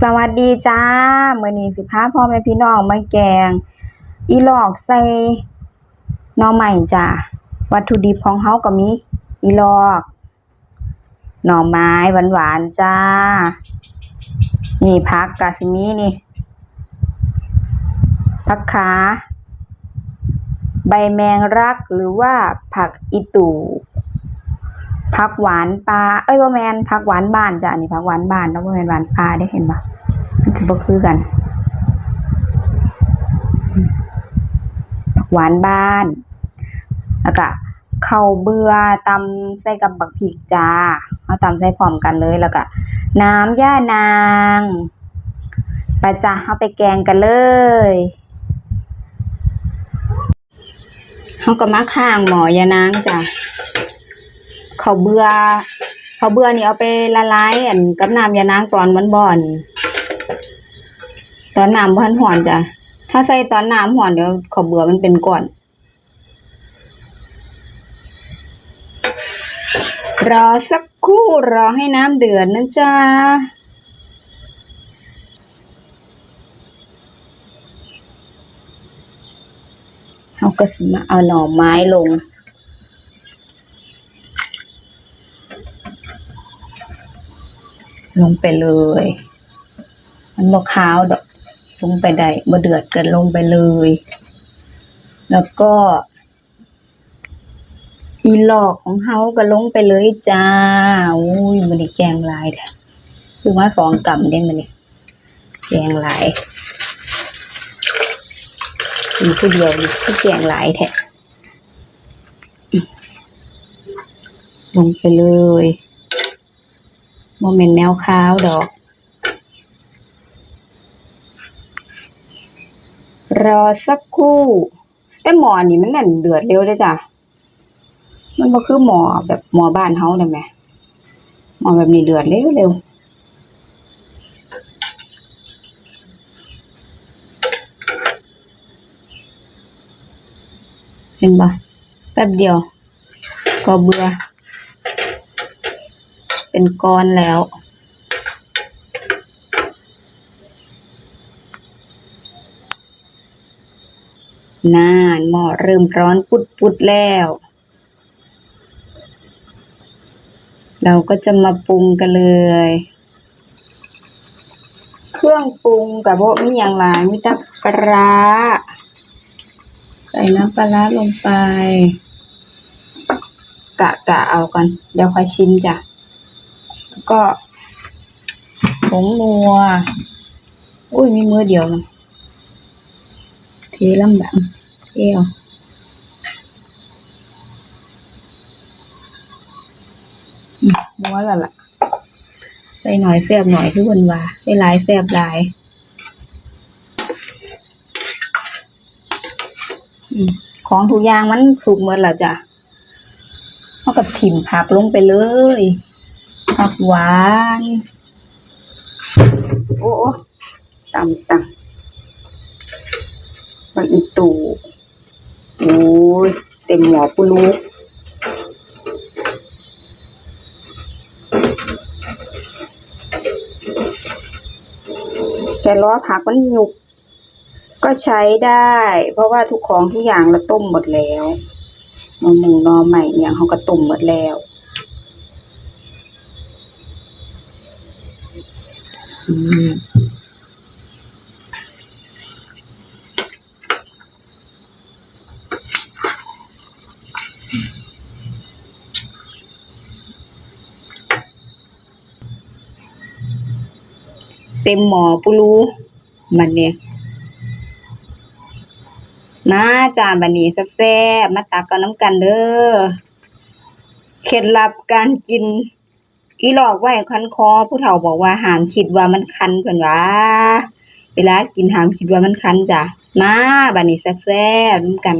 สวัสดีจ้ามือนี้สิพาพ่อแม่พี่น้องมาแกง อีหลอกใส่หน่อไม้จ้าวัตถุดิบของเฮาก็มีอีหลอก หน่อไม้หวานๆจ้า นี่ผักก็สิมีนี่ผักขา ใบแมงรักหรือว่าผักอีตู่ ผักหวานปลาเอ้ยบ่แมนผักหวานบ้านจ้ะอันนี้ผักหวานบ้านเนาะบ่แมนหวานปลาได้เห็นบ่มันสิบ่คือกันผักหวานบ้านแล้วก็ข้าวเบื่อตำใส่กับบักพริกจ้าเอาตำใส่พร้อมกันเลยแล้วก็น้ำย่านางไปจ้ะเอาไปแกงกันเลยเฮาก็มาข้างหมอยานางจ้ะ ข้าวเบื่อข้าวเบื่อนี่เอาไปละลายอันกับน้ำยานางตอนมันบ่อนตอนน้ำพันร้อนจ้ะถ้าใส่ตอนน้ำร้อนเดี๋ยวข้าวเบื่อมันเป็นก้อน รอสักครู่รอให้น้ำเดือดนะจ๊ะเราก็สิมาเอาหน่อไม้ลง ลงไปเลย มันบ่ขาวดอก ลงไปได้บ่เดือดเกินลงไปเลย แล้วก็ อีหลอกของเฮาก็ลงไปเลยจ้าอุ้ยมันได้แกงลายแท้คือว่าสองกำได้มันนี่แกงลายมีผู้เดียวนี่แกงลายแท้ลงไปเลย โมเมนแนวขาวดอก รอสักครู่แต่หมอนี่มันนั่นเดือดเร็วเด้อจ้ะ มันบ่คือหมอแบบหมอบ้านเฮาได้ไหมหมอแบบนี้เดือดเร็วเร็วเห็นบ่แป๊บเดียว ก็เบื่อ เป็นก้อนแล้ว น่านหม้อเริ่มร้อนปุดๆแล้ว เราก็จะมาปรุงกันเลย เครื่องปรุงกับโบมีอย่างหลายมีตักปลาร้าใส่น้ำปลาลงไป กะกะเอากัน เดี๋ยวค่อยชิมจ้ะ ก็ผงนัว อุ้ยมีมือเดียวนะเทลำดังเที่ยวนัวล้วล่ะใส่หน่อยแซบหน่อยคือเพิ่นว่าได้หลายแซบหลายอืมของทุกอย่างมันสุกหมดแล้วจ้ะเท่ากับถิ่มผักลงไปเลย ผักหวาน โอ้โอตำตำผักอีตูโอ้ยเต็มหม้อปุลูกแค่ล้อผักมันหยุก ก็ใช้ได้ เพราะว่าทุกของทุกอย่างเราต้มหมดแล้วหนอหมูนอใหม่อย่างเขาก็ต้มหมดแล้ว อืม เต็มหมอปุรูมันเนี่ยมาจ้าบันนี้แซ่บๆมาตักกันน้ำกันเด้อเคล็ดลับการกิน อีหลอกไว้คันคอ ผู้เฒ่าบอกว่าห้ามคิดว่ามันคันเพิ่นว่า เวลากินหามคิดว่ามันคันจ้ะ มาบันนี้แซ่บๆน้ำกัน